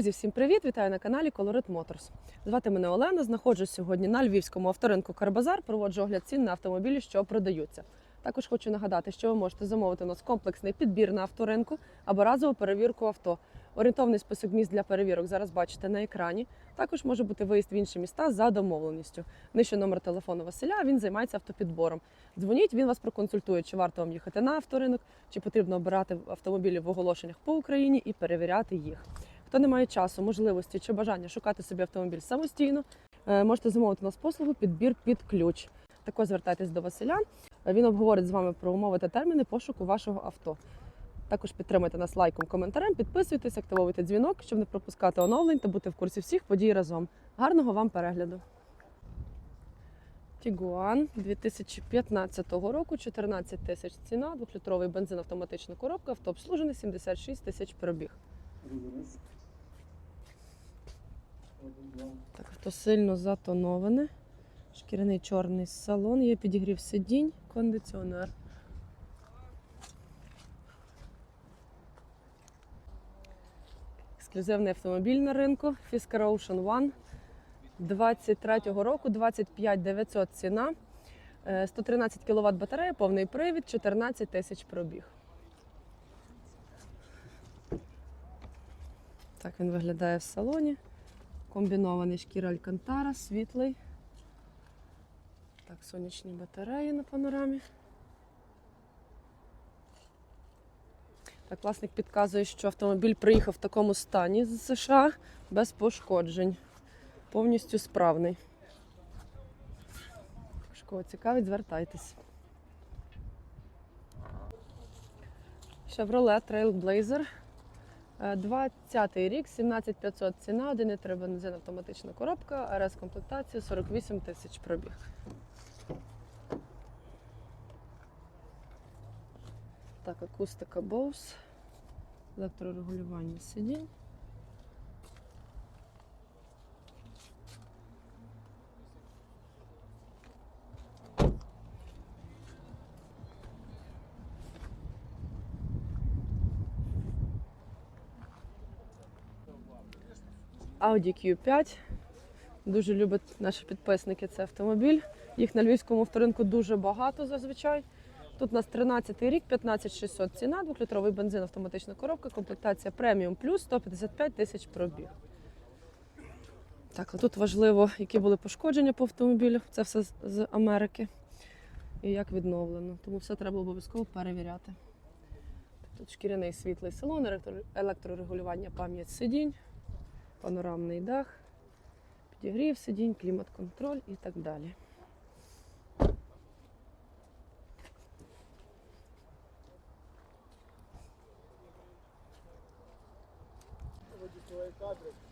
Друзі, всім привіт! Вітаю на каналі Colorit Motors. Звати мене Олена. Знаходжусь сьогодні на львівському авторинку Карбазар. Проводжу огляд цін на автомобілі, що продаються. Також хочу нагадати, що ви можете замовити у нас комплексний підбір на авторинку або разову перевірку авто. Орієнтовний список місць для перевірок зараз бачите на екрані. Також може бути виїзд в інші міста за домовленістю. Нижче номер телефону Василя. Він займається автопідбором. Дзвоніть, він вас проконсультує, чи варто вам їхати на авторинок, чи потрібно обирати автомобілі в оголошеннях по Україні і перевіряти їх. Хто не має часу, можливості чи бажання шукати собі автомобіль самостійно, е, можете замовити у нас послугу підбір під ключ. Також звертайтесь до Василя. Він обговорить з вами про умови та терміни пошуку вашого авто. Також підтримайте нас лайком, коментарем, підписуйтесь, активовуйте дзвінок, щоб не пропускати оновлень та бути в курсі всіх подій разом. Гарного вам перегляду! Тігуан 2015 року, 14 тисяч ціна, двохлітровий бензин, автоматична коробка, авто обслужене, 76 тисяч пробіг. Так, авто сильно затоноване. Шкіряний чорний салон, є підігрів сидінь, кондиціонер. Ексклюзивний автомобіль на ринку Fisker Ocean One 23-го року, 25 900 ціна, Е, 113 кВт батарея, повний привід, 14 тисяч пробіг. Так він виглядає в салоні. Комбінований шкіра Алькантара, світлий. Так, сонячні батареї на панорамі. Так, власник підказує, що автомобіль приїхав в такому стані з США без пошкоджень. Повністю справний. Кого цікавить, звертайтесь. Chevrolet Trailblazer. Е, 20-й рік, 17500 ціна, 1,3 бензин, автоматична коробка, РС комплектація, 48 тисяч пробіг. Так, акустика Bose, електрорегулювання сидінь. Audi Q5. Дуже люблять наші підписники цей автомобіль. Їх на львівському авторинку дуже багато зазвичай. Тут у нас 13 рік, 15600 ціна, 2-літровий бензин, автоматична коробка, комплектація преміум плюс 155 тисяч пробіг. Так, а тут важливо, які були пошкодження по автомобілю. Це все з Америки. І як відновлено. Тому все треба обов'язково перевіряти. Тут шкіряний світлий салон, електрорегулювання пам'ять сидінь, панорамний дах, підігрів сидінь, клімат-контроль і так далі.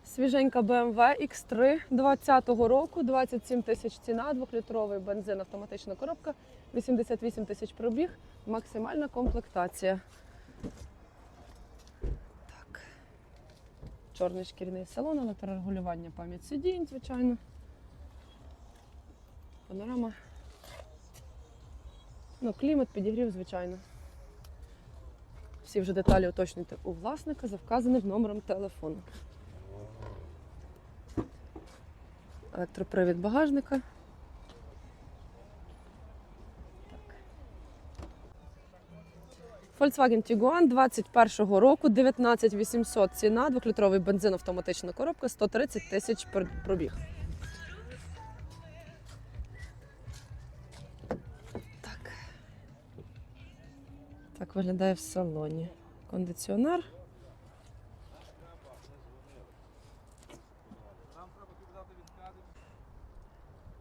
Свіженька BMW X3 20-го року, 27 тисяч ціна, 2-літровий бензин, автоматична коробка, 88 тисяч пробіг, максимальна комплектація. Так. Чорний шкірний салон, електрорегулювання пам'ять сидінь, звичайно. Панорама. Ну, клімат, підігрів, звичайно. Всі вже деталі уточнюйте у власника за вказаним номером телефону. Електропривід багажника. Volkswagen Tiguan 21-го року, 19 800 ціна, 2-літровий бензин, автоматична коробка, 130 тисяч пробіг. Так. Так виглядає в салоні. Кондиціонер.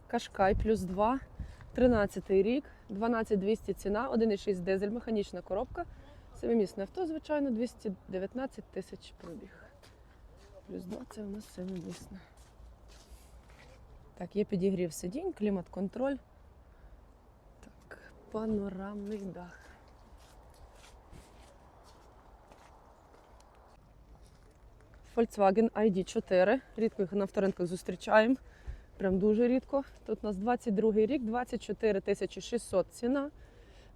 Кашкай плюс 2, 13 рік, 12200 ціна, 1,6 дизель, механічна коробка, семимісне авто, звичайно, 219 тисяч пробіг. Плюс 2 це у нас семимісне. Так, є підігрів сидінь, клімат-контроль. Так, панорамний дах. Volkswagen ID4. Рідко їх на авторинках зустрічаємо. Прям дуже рідко. Тут у нас 22 рік, 24 600 ціна,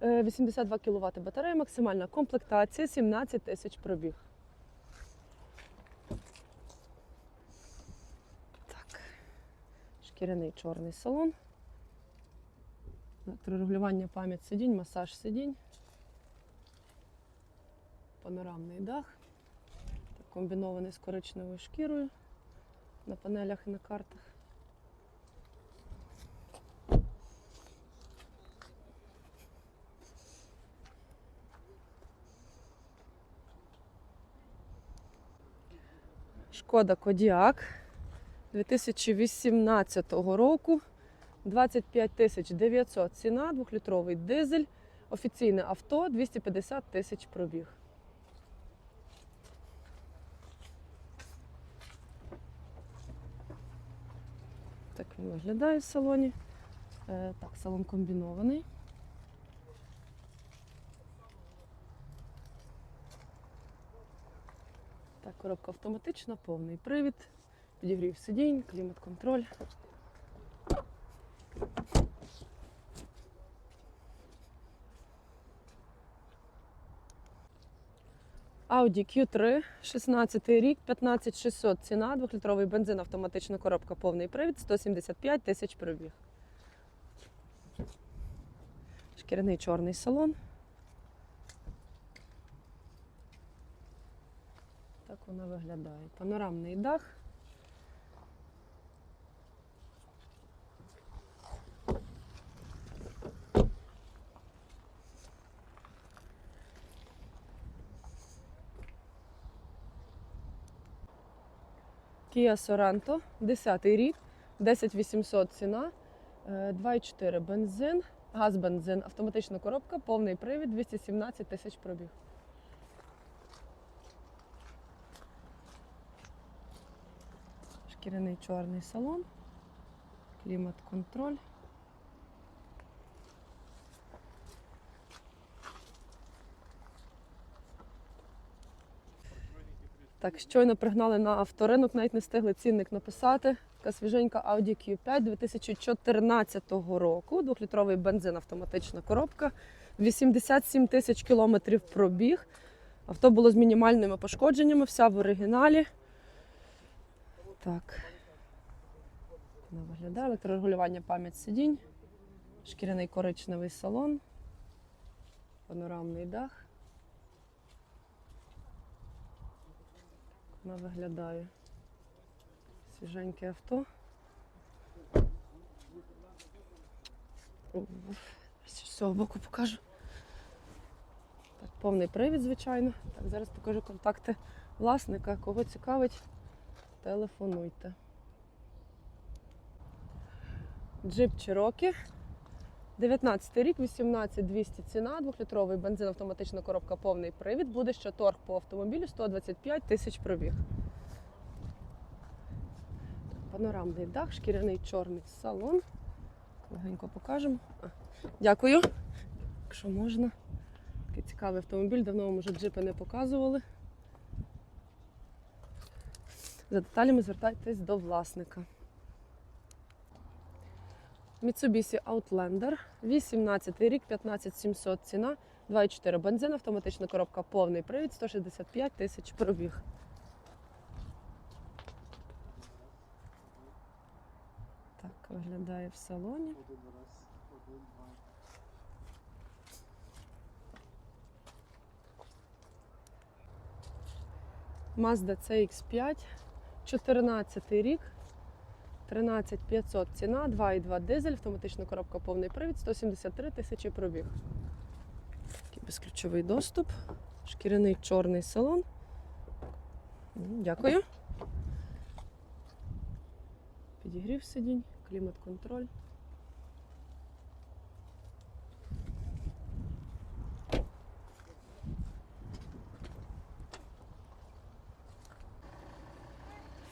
е, 82 кВт батарея, максимальна комплектація, 17 тисяч пробіг. Так, шкіряний чорний салон. Електрорегулювання пам'ять сидінь, масаж сидінь, панорамний дах, комбінований з коричневою шкірою на панелях і на картах. Шкода Кодіак 2018 року. 25 тисяч 900 ціна, двохлітровий дизель, офіційне авто, 250 тисяч пробіг. Так він виглядає в салоні. Е, так, салон комбінований. Коробка автоматична, повний привід, підігрів сидінь, клімат-контроль. Audi Q3, 16 рік, 15600 ціна, 2-літровий бензин, автоматична коробка, повний привід, 175 тисяч пробіг. Шкіряний чорний салон. Так вона виглядає. Панорамний дах. Kia Sorento, 10 рік, 10800 ціна, е, 2,4 бензин, газ бензин, автоматична коробка, повний привід, 217 тисяч пробіг. Шкіряний чорний салон, клімат-контроль. Так, щойно пригнали на авторинок, навіть не встигли цінник написати. Така свіженька Audi Q5 2014 року. Двохлітровий бензин, автоматична коробка. 87 тисяч кілометрів пробіг. Авто було з мінімальними пошкодженнями, вся в оригіналі. Так. Вона виглядає. Електрорегулювання пам'ять сидінь. Шкіряний коричневий салон. Панорамний дах. Вона виглядає. Свіженьке авто. З цього боку покажу. Так, повний привід, звичайно. Так, зараз покажу контакти власника. Кого цікавить, телефонуйте. Джип Cherokee. 19 рік, 18200 ціна, 2-літровий бензин, автоматична коробка, повний привід. Буде ще торг по автомобілю 125 тисяч пробіг. Панорамний дах, шкіряний чорний салон. Легенько покажемо. А, Дякую. Якщо можна. Такий цікавий автомобіль, давно вам вже джипи не показували. За деталями звертайтесь до власника. Mitsubishi Outlander, 18 рік, 15700 ціна, 2,4 бензин, автоматична коробка, повний привід, 165 тисяч пробіг. Так виглядає в салоні. Mazda CX5, 14 рік, 13500 ціна, 2,2 дизель, автоматична коробка, повний привід, 173 тисячі пробіг. Такий безключовий доступ, шкіряний чорний салон. Дякую. Підігрів сидінь, клімат-контроль.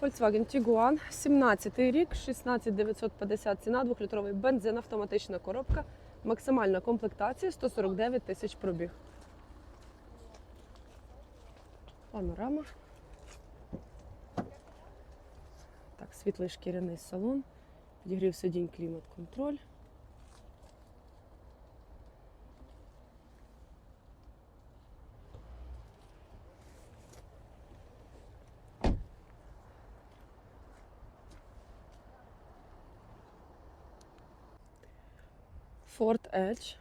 Volkswagen Tiguan, 17 рік, 16950 ціна, 2-літровий бензин, автоматична коробка, максимальна комплектація 149 тисяч пробіг. Панорама. Так, світлий шкіряний салон, підігрів сидінь, клімат-контроль. Ford Edge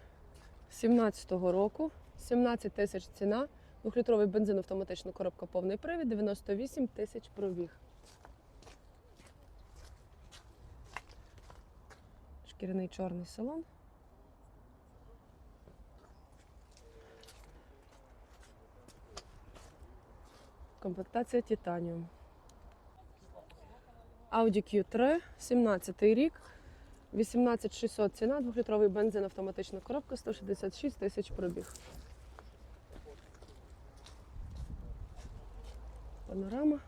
17-го року, 17 тисяч ціна, двохлітровий бензин, автоматична коробка повний привід, 98 тисяч пробіг. Шкіряний чорний салон. Комплектація Titanium. Audi Q3, 17 рік, 18600 ціна, 2-літровий бензин, автоматична коробка, 166 тисяч пробіг. Панорама.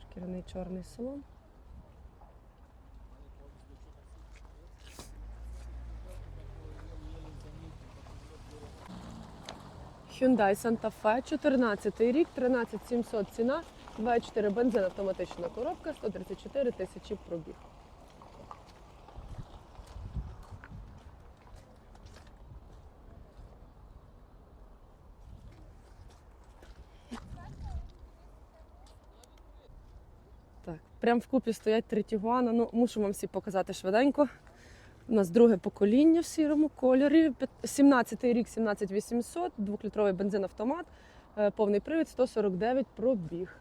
Шкіряний чорний салон. Hyundai Santa Fe, 14 рік, 13700 ціна, 2,4 бензин, автоматична коробка, 134 тисячі пробіг. Так, прям вкупі стоять три Тігуана. Ну, мушу вам всі показати швиденько. У нас друге покоління в сірому кольорі. 17-й рік, 17800, 2-літровий бензин автомат, е, повний привід, 149 пробіг.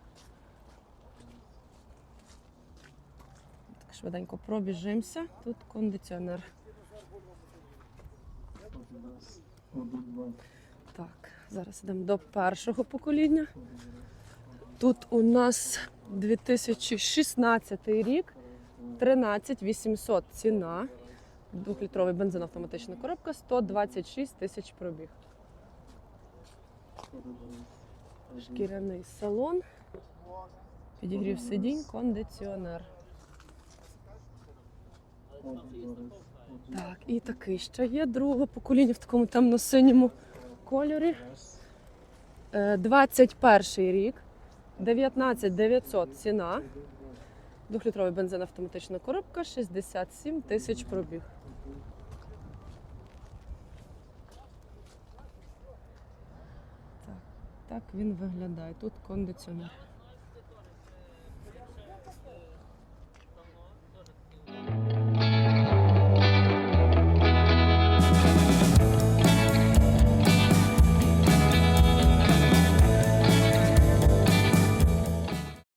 Так, швиденько пробіжимося. Тут кондиціонер. Так, зараз йдемо до першого покоління. Тут у нас 2016 рік, 13 800 ціна. Двохлітровий бензин автоматична коробка, 126 тисяч пробіг. Шкіряний салон, підігрів сидінь, кондиціонер. Так, і такий ще є другого покоління в такому темно-синьому кольорі. Е, 21 рік, 19 900 ціна. Двохлітровий бензин автоматична коробка, 67 тисяч пробіг. Так, так він виглядає. Тут кондиціонер.